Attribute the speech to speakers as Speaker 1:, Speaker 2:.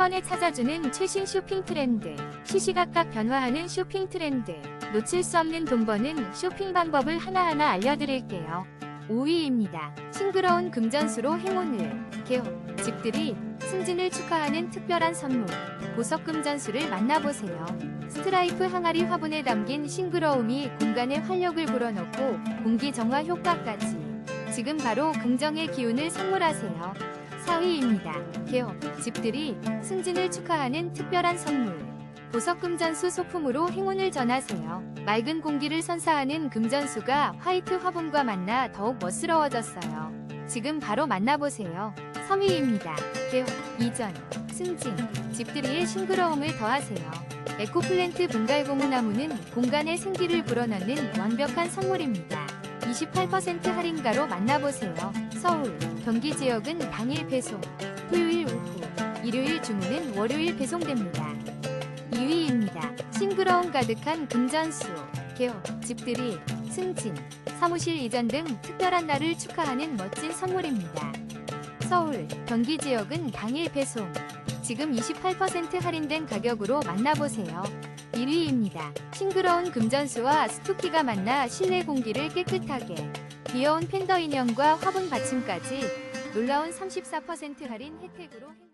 Speaker 1: 번에 찾아주는 최신 쇼핑 트렌드, 시시각각 변화하는 쇼핑 트렌드, 놓칠 수 없는 돈 버는 쇼핑 방법을 하나하나 알려드릴게요. 5위입니다. 싱그러운 금전수로 행운을, 개업, 집들이 승진을 축하하는 특별한 선물, 보석 금전수를 만나보세요. 스트라이프 항아리 화분에 담긴 싱그러움이 공간에 활력을 불어넣고 공기 정화 효과까지. 지금 바로 긍정의 기운을 선물하세요. 4위입니다. 개업, 집들이 승진을 축하하는 특별한 선물. 보석 금전수 소품으로 행운을 전하세요. 맑은 공기를 선사하는 금전수가 화이트 화분과 만나 더욱 멋스러워졌어요. 지금 바로 만나보세요. 3위입니다. 개업, 이전, 승진, 집들이의 싱그러움을 더하세요. 에코플랜트 분갈고무나무는 공간에 생기를 불어넣는 완벽한 선물입니다. 28% 할인가로 만나보세요. 서울, 경기 지역은 당일 배송, 토요일 오후, 일요일 주문은 월요일 배송됩니다. 2위입니다. 싱그러움 가득한 금전수, 개업, 집들이, 승진, 사무실 이전 등 특별한 날을 축하하는 멋진 선물입니다. 서울, 경기 지역은 당일 배송. 지금 28% 할인된 가격으로 만나보세요. 1위입니다. 싱그러운 금전수와 스투키가 만나 실내 공기를 깨끗하게. 귀여운 팬더 인형과 화분 받침까지 놀라운 34% 할인 혜택으로 행-